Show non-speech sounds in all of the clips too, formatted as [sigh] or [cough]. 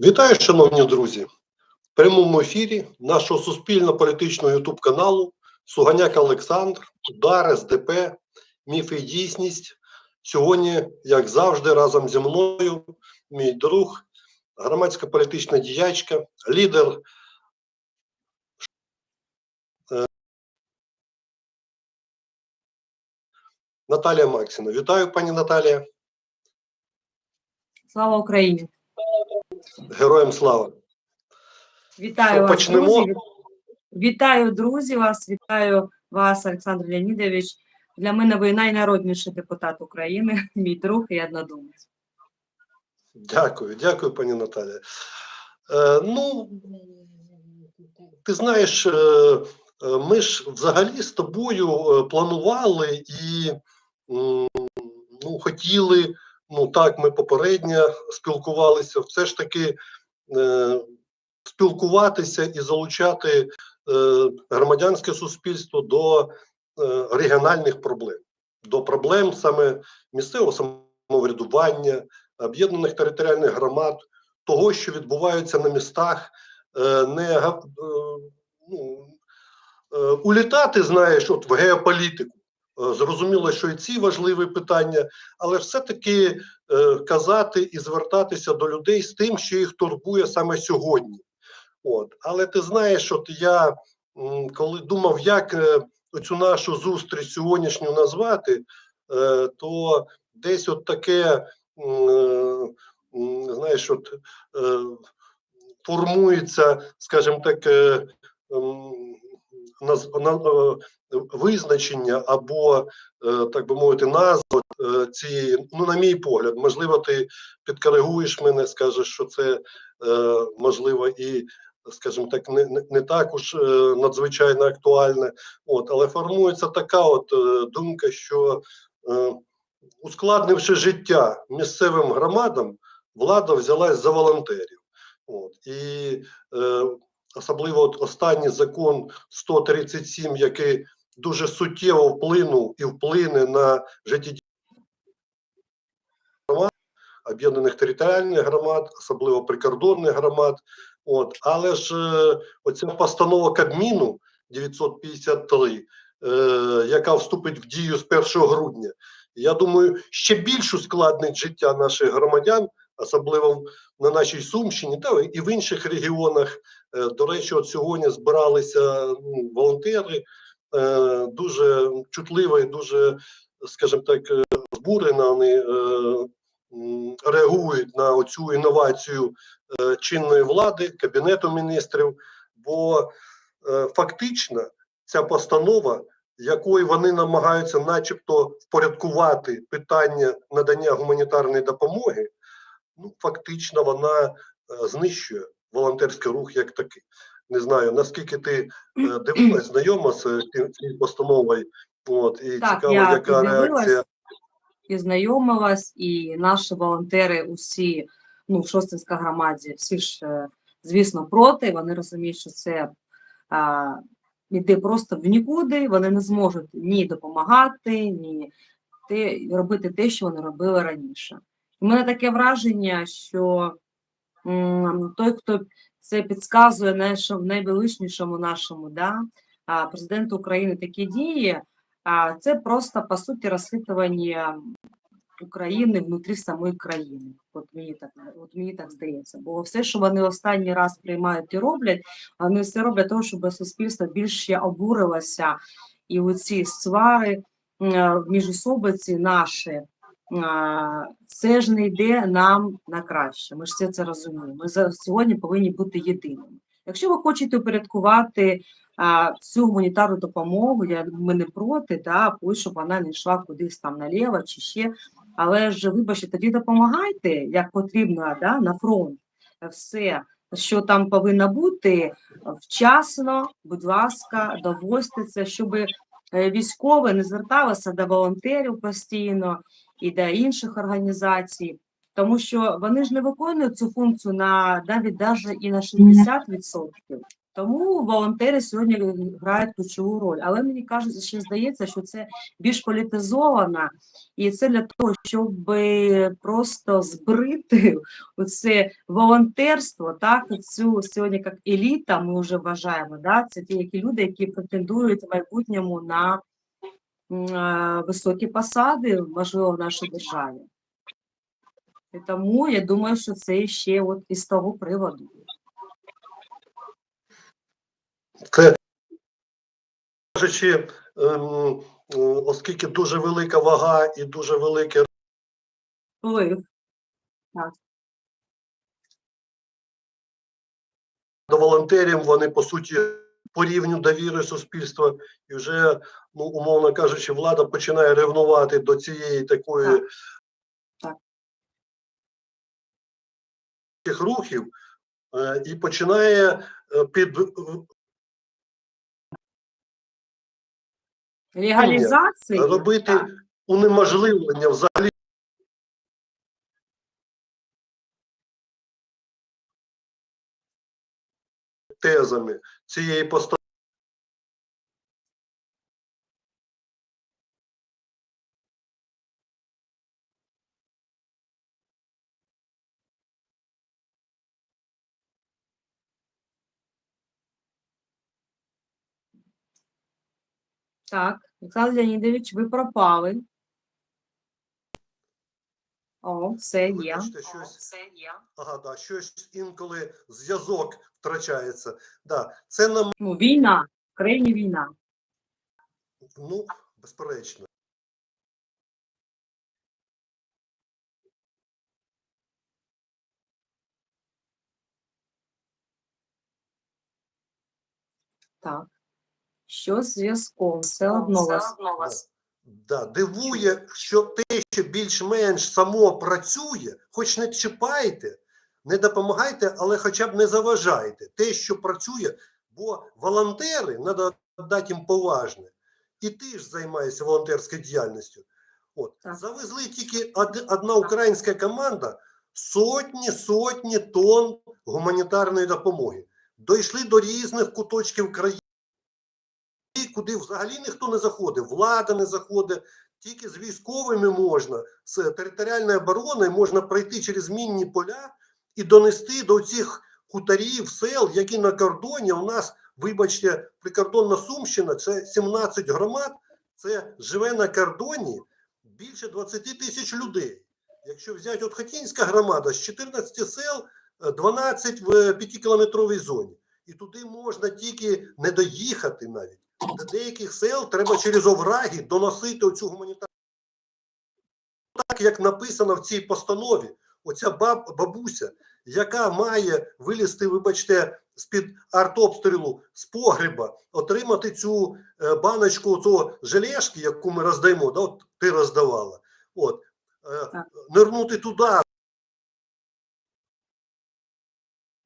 Вітаю, шановні друзі! В прямому ефірі нашого суспільно-політичного ютуб каналу Суганяк Олександр, Удар, СДП, Міфи і дійсність. Сьогодні, як завжди, разом зі мною, мій друг, громадська політична діячка, лідер е, Наталія Максина. Вітаю, пані Наталія. Слава Україні! Героям слава! Вітаю вас, почнемо? друзі. Вітаю, друзі, вас, вітаю вас, Олександр Леонідович. Для мене ви найнародніший депутат України, [laughs] мій друг і однодумець. Дякую, дякую, пані Наталя. Е, ну, ти знаєш, е, е, ми ж взагалі з тобою е, планували і ну, хотіли, ну так, ми попередньо спілкувалися, все ж таки е, спілкуватися і залучати е, громадянське суспільство до е, регіональних проблем, до проблем саме місцевого самоврядування, об'єднаних територіальних громад, того, що відбувається на містах, е, не е, ну, е, улітати, знаєш, от в геополітику. Е, Зрозуміло, що і ці важливі питання, але все-таки е, казати і звертатися до людей з тим, що їх турбує саме сьогодні. От. Але ти знаєш, от я коли думав, як е, цю нашу зустріч сьогоднішню назвати, то десь от таке, знаєш, от формується, скажімо так, на- е, визначення або, е, так би мовити, назва е, цієї, ну, на мій погляд, можливо, ти підкоригуєш мене, скажеш, що це можливо і, скажімо так, не, не, так уж надзвичайно актуальне. От, але формується така от думка, що ускладнивши життя місцевим громадам, влада взялась за волонтерів. От, і особливо от останній закон 137, який дуже суттєво вплинув і вплине на життєдіяльність громад, об'єднаних територіальних громад, особливо прикордонних громад. От, але ж е, оця постанова Кабміну 953, е, яка вступить в дію з 1 грудня, я думаю, ще більш ускладнить життя наших громадян, особливо на нашій Сумщині, та і в інших регіонах. Е, До речі, от сьогодні збиралися ну, волонтери, е, дуже чутливо і дуже, скажімо так, е, збурено вони реагують на оцю інновацію чинної влади, Кабінету міністрів, бо фактично ця постанова якою вони намагаються, начебто, впорядкувати питання надання гуманітарної допомоги, ну фактично вона знищує волонтерський рух як такий. Не знаю наскільки ти е, дивилась, знайома з цією постановою. От і Так, цікаво, я яка реакція. І знайомилась, і наші волонтери, усі, ну, в Шостинська громаді, всі ж, е, звісно, проти. Вони розуміють, що це а, йде просто в нікуди, вони не зможуть ні допомагати, ні те, робити те, що вони робили раніше. У мене таке враження, що той, хто це підказує в найвеличнішому нашому да, президенту України такі дії, це просто по суті розхитування України внутрі самої країни. От мені так от мені так здається. Бо все, що вони останній раз приймають і роблять, вони все роблять того, щоб суспільство більше обурилося, і оці свари е, міжособиці наші. Е, Це ж не йде нам на краще. Ми ж все це розуміємо. Ми сьогодні повинні бути єдиними. Якщо ви хочете упорядкувати цю гуманітарну допомогу, я ми не проти, да, пусть, щоб вона не йшла кудись там наліво чи ще. Але ж вибачте, тоді допомагайте, як потрібно, да, на фронт. Все, що там повинно бути, вчасно, будь ласка, довозьте це, щоб військові не зверталися до волонтерів постійно і до інших організацій, тому що вони ж не виконують цю функцію на навіть даже і на 60%. Тому волонтери сьогодні грають ключову роль. Але мені кажуть, ще здається, що це більш політизовано, і це для того, щоб просто збрити оце волонтерство, так цю сьогодні як еліта, ми вже вважаємо. Да? Це ті які люди, які претендують в майбутньому на високі посади, можливо, в нашій державі. І тому я думаю, що це ще от із того приводу. Кажучи, ем, е, оскільки дуже велика вага і дуже велике Вплив. до волонтерів, вони по суті по рівню довіри суспільства, і вже, ну умовно кажучи, влада починає ревнувати до цієї такої Так. Так. рухів е, і починає е, під Легалізації робити так. унеможливлення взагалі тезами цієї постанови. Так, Олександр Леонідович, ви пропали. О, все є. Вибачте, щось, ага, да, щось інколи зв'язок втрачається. Да, це нам, Ну, війна, в країні війна. ну, безперечно. Так. Що з зв'язком? Все одно вас. Да, дивує, що те, що більш-менш само працює, хоч не чіпайте, не допомагайте, але хоча б не заважайте. Те, що працює, бо волонтери, треба дати їм поважне, і ти ж займаєшся волонтерською діяльністю. От. Так. Завезли тільки одна українська команда сотні, сотні тонн гуманітарної допомоги. Дійшли до різних куточків країни куди взагалі ніхто не заходив, влада не заходить, тільки з військовими можна, з територіальної оборони можна пройти через мінні поля і донести до цих хуторів, сел, які на кордоні. У нас, вибачте, прикордонна Сумщина це 17 громад, це живе на кордоні більше 20 тисяч людей. Якщо взяти от Хотінська громада з 14 сел, е, 12 в 5-кілометровій зоні. І туди можна тільки не доїхати навіть. До деяких сел треба через овраги доносити оцю гуманітарну. Так як написано в цій постанові, оця баб, бабуся, яка має вилізти, вибачте, з-під артобстрілу з погреба, отримати цю е, баночку цього желешки, яку ми роздаємо, да, от ти роздавала. От, е, нирнути туди.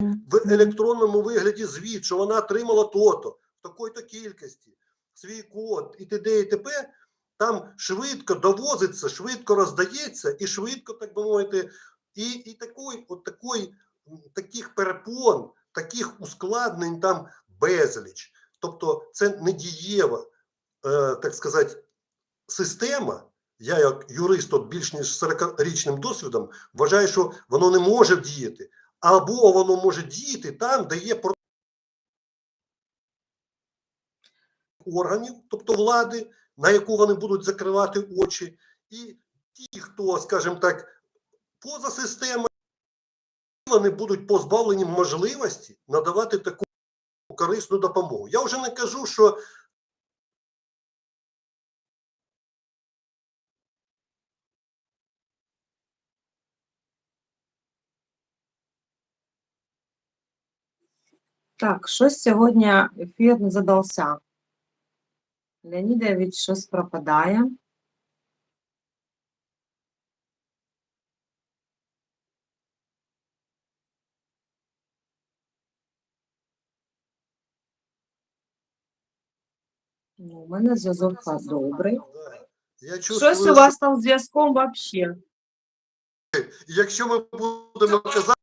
В електронному вигляді звіт, що вона отримала то-то, такої-то кількості, свій код і т.д. і т.п. Там швидко довозиться, швидко роздається і швидко, так би мовити, і, і такий, от такий, таких перепон, таких ускладнень там безліч. Тобто це не дієва, е, так сказати, система. Я, як юрист, от більш ніж 40-річним досвідом, вважаю, що воно не може діяти. Або воно може діяти там, де є про- органів, тобто влади, на яку вони будуть закривати очі, і ті, хто, скажімо так, поза системою, вони будуть позбавлені можливості надавати таку корисну допомогу. Я вже не кажу, що Так, щось сьогодні ефір не задався. Леонідович щось пропадає. Ну, у мене зв'язок добрий. я чувствую, Щось у вас там з зв'язком взагалі. якщо ми будемо казати.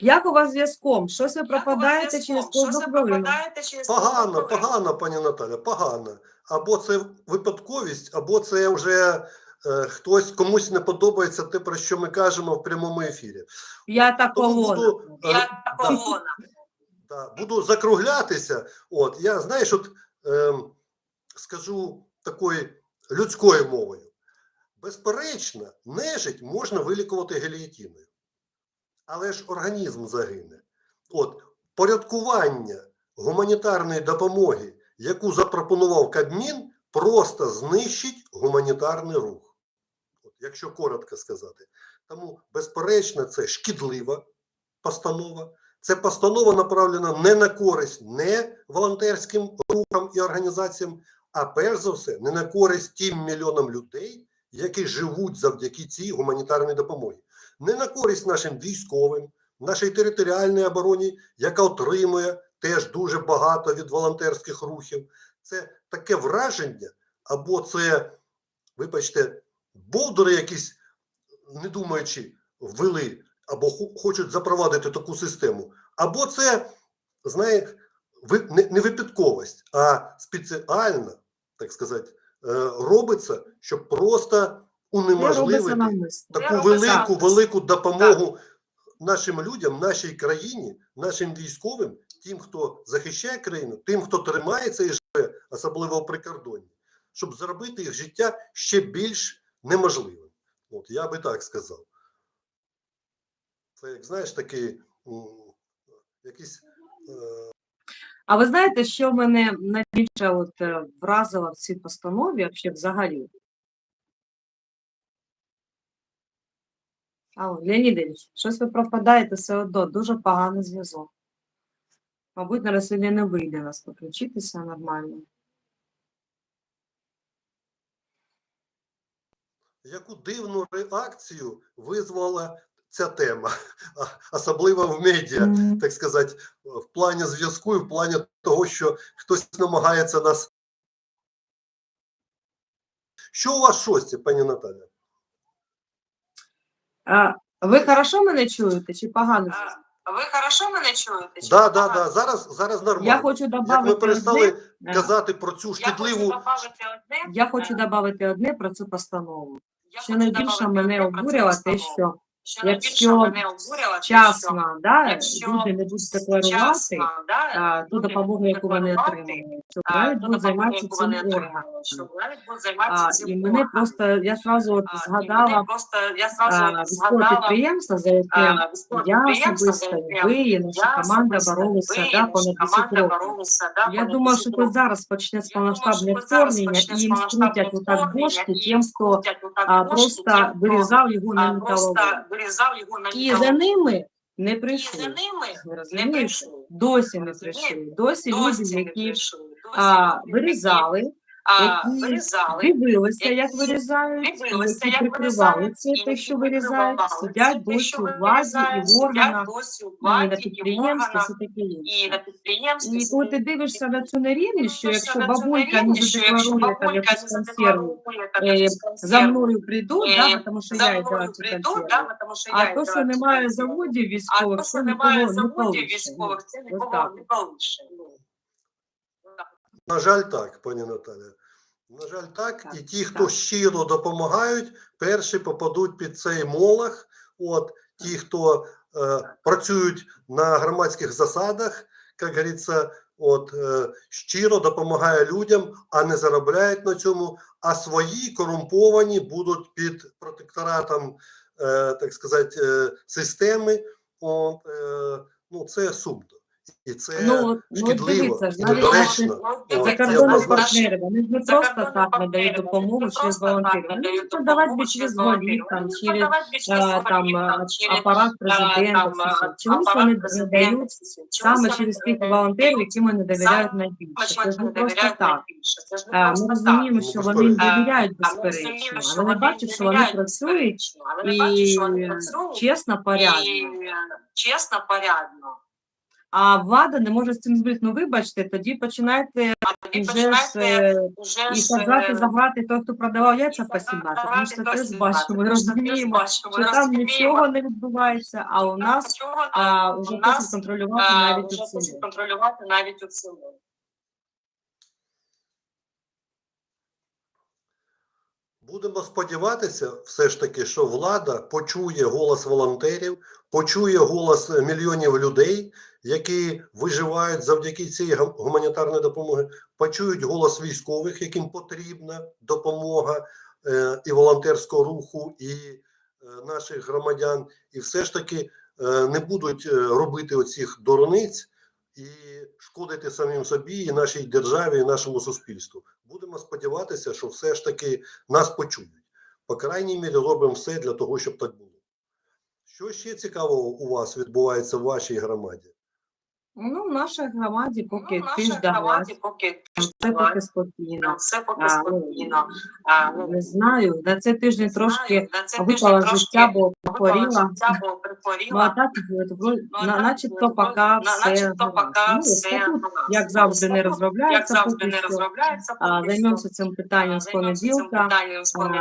Як у вас з зв'язком? Щось ви пропадаєте через кожну хвилину? Погано, погано, пані Наталя, погано. Або це випадковість, або це вже е, хтось комусь не подобається те, про що ми кажемо в прямому ефірі. П'ята колона. буду, Я да, колона. [laughs] да, буду закруглятися. От я знаєш, от ем, скажу такою людською мовою. Безперечно, нежить можна вилікувати геліотиною, але ж організм загине. От порядкування гуманітарної допомоги, яку запропонував Кабмін, просто знищить гуманітарний рух. От, якщо коротко сказати. Тому, безперечно, це шкідлива постанова. Це постанова направлена не на користь не волонтерським рухам і організаціям, а перш за все, не на користь тим мільйонам людей, які живуть завдяки цій гуманітарній допомогі, не на користь нашим військовим, нашій територіальній обороні, яка отримує теж дуже багато від волонтерських рухів. Це таке враження, або це, вибачте, бовдури якісь, не думаючи, ввели, або хочуть запровадити таку систему, або це, знаєте, не, випадковість, а спеціально, так сказати, е, робиться, щоб просто унеможливити таку велику, велику допомогу нашим людям, нашій країні, нашим військовим, тим, хто захищає країну, тим, хто тримається і живе, особливо в прикордонні, щоб зробити їх життя ще більш неможливим. От я би так сказав. Це, як знаєш, такий якийсь. е, А ви знаєте, що мене найбільше от, е, вразило в цій постанові взагалі? Алло, Леонідович, щось ви пропадаєте все одно, дуже поганий зв'язок. Мабуть, на сьогодні не вийде нас підключитися нормально. Яку дивну реакцію визвала ця тема, особливо в медіа. Так сказати, в плані зв'язку і в плані того, що хтось намагається нас. Що у вас шості, пані Наталя? А, ви хорошо мене чуєте чи погано? А, Ви хорошо мене чуєте? чи Да, да, погано? да, зараз, зараз нормально. Я хочу Як ми перестали одне, казати про цю Я хочу шкідливу, добавити одне. я хочу додати одне про цю постанову. я Що найбільше мене обурювало обурило те, що Що якщо мене обурило, вчасно да, якщо люди не будуть декларувати да, ту допомогу, яку вони отримують, що навіть будуть займатися цим органом. і мене просто я сразу от згадала просто, я зразу військове згадала підприємство, за яке я особисто, ви, і наша команда боролися да, понад 10 років. Я думаю, що коли зараз почнеться Я повноштабне вторгнення, і їм скрутять отак бошки тим, хто просто вирізав його на металолом. Вирізав його на І за ними не І за ними не прийшли. Досі не прийшли. Досі люди, Досі не які прийшли. Досі а, люди, які, вирізали, а, вирізали, дивилися, як вирізають, дивилися, як прикривали це, те, що вирізають, сидять досі у владі і в органах, і на владі, і підприємствах, і таке інше. на підприємстві. І коли ти дивишся на цю нерівність, що якщо бабулька не задекларує там бабулька якусь консерву, е, за мною прийдуть, е, да, тому що я їй дала цю консерву. А то, що немає заводів військових, це нікого не заводів полише. військових, це Ось нікого так. не полише. Ну, так. На жаль, так, пані Наталя. На жаль, так. Так, І ті, хто так. щиро допомагають, перші попадуть під цей молох. От ті, хто е, працюють на громадських засадах, як говориться, от е, щиро допомагає людям, а не заробляють на цьому. А свої корумповані будуть під протекторатом, е, так сказати, е, системи. От, е, ну, це сумно. І це Ну, от- ну, дивіться ж, і навіть наші недоречно. Ну, дивіться, я закордонні однозначно- партнери, вони ж не просто так надають допомогу через волонтерів. Вони можуть надавати допомогу через голів, там, через там апарат президента, чомусь вони надають саме через тих волонтерів, яким вони довіряють найбільше. Це ж не просто так. не Ми розуміємо, що вони їм довіряють безперечно, але вони бачимо, що вони працюють і чесно, порядно. чесно, порядно. А влада не може з цим збити. Ну, вибачте, тоді починайте вже е, і казати е, за грати той, хто продавав яйця по 17. Ми ж це теж бачимо, розуміємо, що там нічого не відбувається, а у нас а, вже хочуть контролювати навіть вже у цьому. хочуть контролювати навіть у цьому. Будемо сподіватися, все ж таки, що влада почує голос волонтерів, почує голос мільйонів людей, які виживають завдяки цій гум- гуманітарної допомоги, почують голос військових, яким потрібна допомога е, і волонтерського руху, і е, наших громадян, і все ж таки е, не будуть е, робити оцих дурниць і шкодити самим собі, і нашій державі, і нашому суспільству. Будемо сподіватися, що все ж таки нас почують. По крайній мірі, робимо все для того, щоб так було. Що ще цікавого у вас відбувається в вашій громаді? Ну, в нашій громаді поки Ну, в тиж нашій да громаді поки все поки спокійно. все поки ну, спокійно. А, ну, Не знаю, на цей тиждень трошки знаю, випала життя, трошки бо випала життя, бо Ну, а прихворіла. так, Ну, а на- так, начебто от, поки все начебто. Ну, все як завжди, не Статут, Як розробляється завжди поки не що. розробляється. А. Займемося цим питанням з понеділка.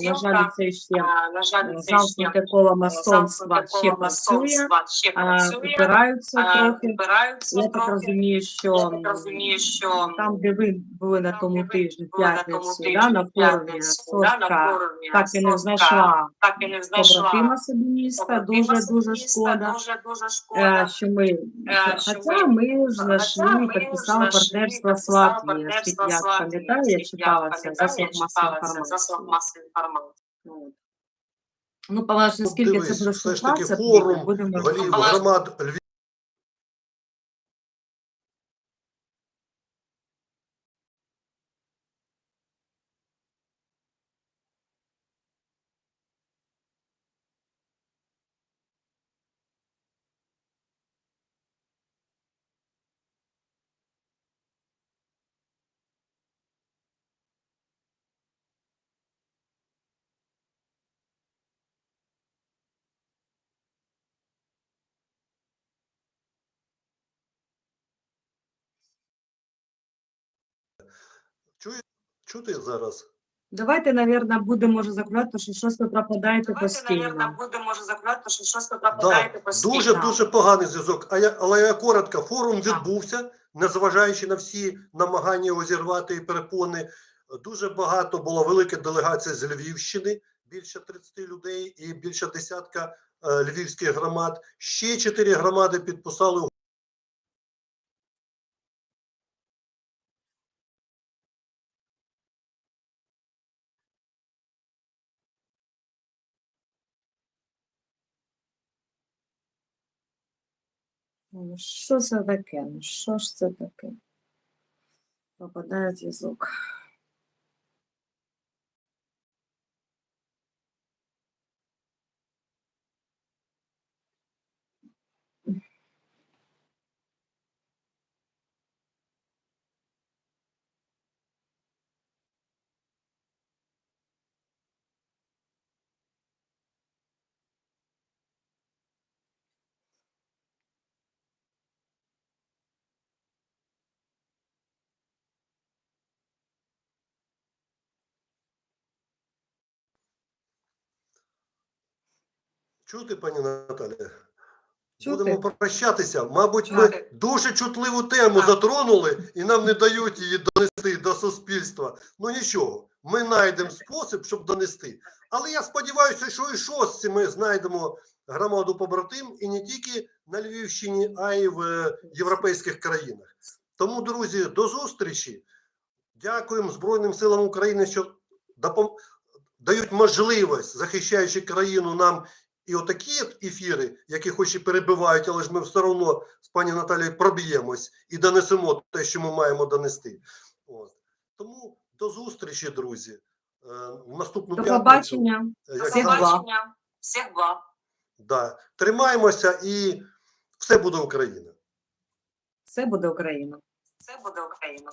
На жаль, це ще На жаль, це ще замкнуте коло масонства ще працює, масонства ще працює. опираються трохи. Опираються Я так розумію, що розумію, що там, де ви були на тому тижні, п'ятницю, да, на форумі, форумі, так і не знайшла так і не знайшла побратима собі міста. Дуже дуже шкода. Е. Що ми, хоча ми- знайшли, ми підписали партнерство з Латвією, наскільки я пам'ятаю, я читала це засоб засоб інформації. Ну, побачимо, наскільки дивись, це буде ж таки форум будемо Голів розуміти. громад Львів. Чує, чути зараз? Давайте, мабуть, будемо може закладати, що щось ви пропадаєте Давайте, постійно. мабуть, будемо може закладати, що щось ви Да, постійно. дуже дуже поганий зв'язок. А я, але я коротко, форум Так. відбувся, незважаючи на всі намагання його зірвати і перепони. Дуже багато була велика делегація з Львівщини, більше 30 людей і більше десятка е, львівських громад. Ще чотири громади підписали Ну, що це таке? Ну, що ж це таке? Попадає зв'язок. Чути, пані Наталя? Чути. Будемо прощатися. Мабуть, ми дуже чутливу тему Так. затронули і нам не дають її донести до суспільства. Ну нічого, ми знайдемо спосіб, щоб донести. Але я сподіваюся, що і шостці ми знайдемо громаду побратим і не тільки на Львівщині, а й в е, європейських країнах. Тому, друзі, до зустрічі. Дякуємо Збройним силам України, що допом... дають можливість, захищаючи країну, нам і отакі ефіри, які хоч і перебивають, але ж ми все одно з пані Наталією проб'ємось і донесемо те, що ми маємо донести. От. Тому до зустрічі, друзі. Е, В наступну До п'ятницю. побачення. Е, До як Всіх побачення. Всіх благ. Да. Тримаємося і все буде Україна. Все буде Україна.